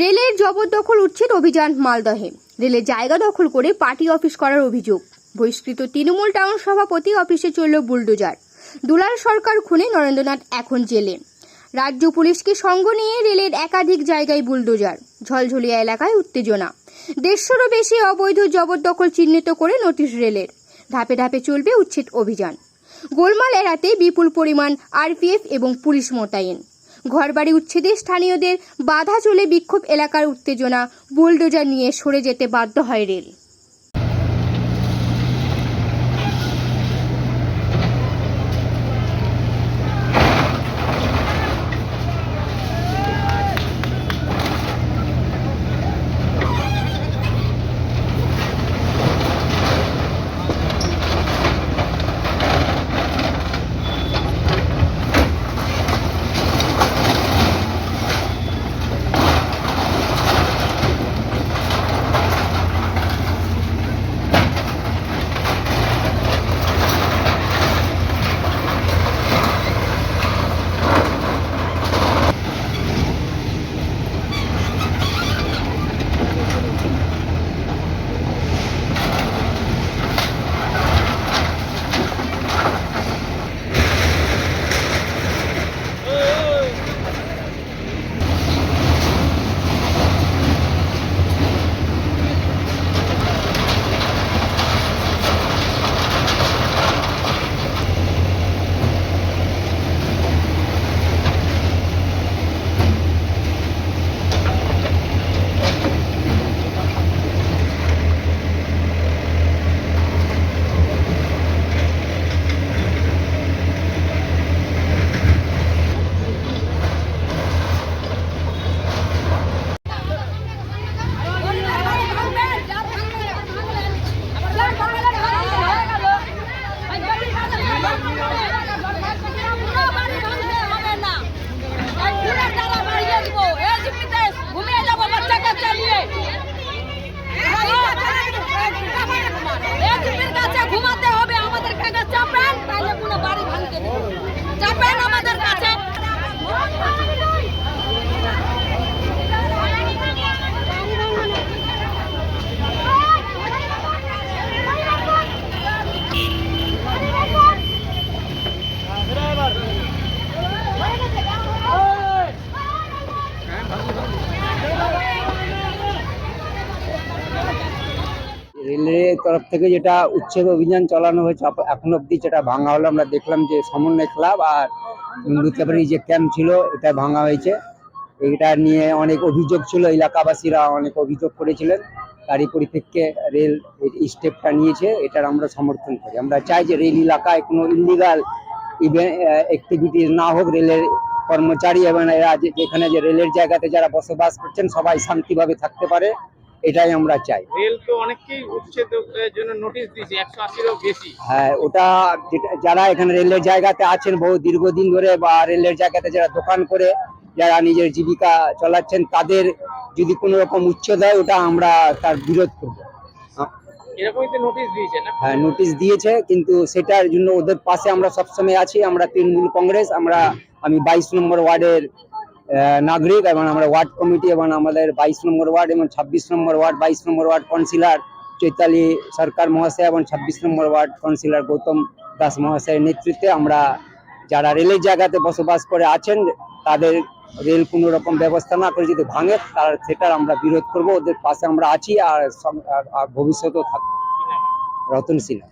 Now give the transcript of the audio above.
রেলের জবরদখল উচ্ছেদ অভিযান মালদহে। রেলের জায়গা দখল করে পার্টি অফিস করার অভিযোগ। বহিষ্কৃত তৃণমূল টাউন সভাপতি অফিসে চলল বুলডোজার। দুলাল সরকার খুনে নরেন্দ্রনাথ এখন জেলে। রাজ্য পুলিশকে সঙ্গ নিয়ে রেলের একাধিক জায়গায় বুলডোজার। ঝলঝলিয়া এলাকায় উত্তেজনা। দেড়শোরও বেশি অবৈধ জবরদখল চিহ্নিত করে নোটিশ রেলের। ধাপে ধাপে চলবে উচ্ছেদ অভিযান। গোলমাল এড়াতে বিপুল পরিমাণ আরপিএফ এবং পুলিশ মোতায়েন। ঘরবাড়ি উচ্ছেদে স্থানীয়দের বাধা চলে বিক্ষোভ এলাকার উত্তেজনা, বুলডোজার নিয়ে সরে যেতে বাধ্য হয় রেল। তরফ থেকে যেটা উচ্ছেদ অভিযান চালানো হয়েছে এখন অবধি যেটা ভাঙা হলো, আমরা দেখলাম যে সমন্বয় ক্লাব আর লুতেবাড়ি যে ক্যাম্প ছিল, এটা ভাঙা হয়েছে। এটা নিয়ে অনেক অভিযোগ ছিল, এলাকাবাসীরা অনেক অভিযোগ করেছিলেন। তারই পরিপ্রেক্ষে রেল স্টেপটা নিয়েছে, এটার আমরা সমর্থন করি। আমরা চাই যে রেল এলাকায় কোনো ইলিগাল অ্যাক্টিভিটিস না হোক, রেলের কর্মচারী এবং এরা যেখানে যে রেলের জায়গাতে যারা বসবাস করছেন, সবাই শান্তিভাবে থাকতে পারে। এটাই আমরা চাই। রেল তো অনেককেই উচ্ছেদের জন্য নোটিশ দিয়েছে একশো আশিরও বেশি। হ্যাঁ ওটা যারা এখানে রেলের জায়গাতে আছেন বহু দীর্ঘদিন ধরে বা রেলের জায়গাতে যারা দোকান করে যারা নিজের জীবিকা চালাচ্ছেন তাদের যদি কোনো রকম উচ্ছেদ হয় ওটা আমরা তার বিরোধ করব। এরকমই তো নোটিশ দিয়েছে না? হ্যাঁ নোটিশ দিয়েছে কিন্তু সেটার জন্য ওদের পাশে আমরা সবসময় আছি। আমরা তৃণমূল কংগ্রেস আমরা আমি বাইশ নম্বর ওয়ার্ডের নাগরিক এবং আমরা ওয়ার্ড কমিটি এবং আমাদের বাইশ নম্বর ওয়ার্ড এবং ছাব্বিশ নম্বর ওয়ার্ড, বাইশ number ward councillor Chaitali Sarkar মহাশয় এবং ছাব্বিশ নম্বর ওয়ার্ড কাউন্সিলর গৌতম দাস মহাশয়ের নেতৃত্বে আমরা যারা রেলের জায়গাতে বসবাস করে আছেন, তাদের রেল কোনো রকম ব্যবস্থা না করে যদি ভাঙে, তার সেটার আমরা বিরোধ করব। ওদের পাশে আমরা আছি আর ভবিষ্যতেও থাকব। রতন সিনহা।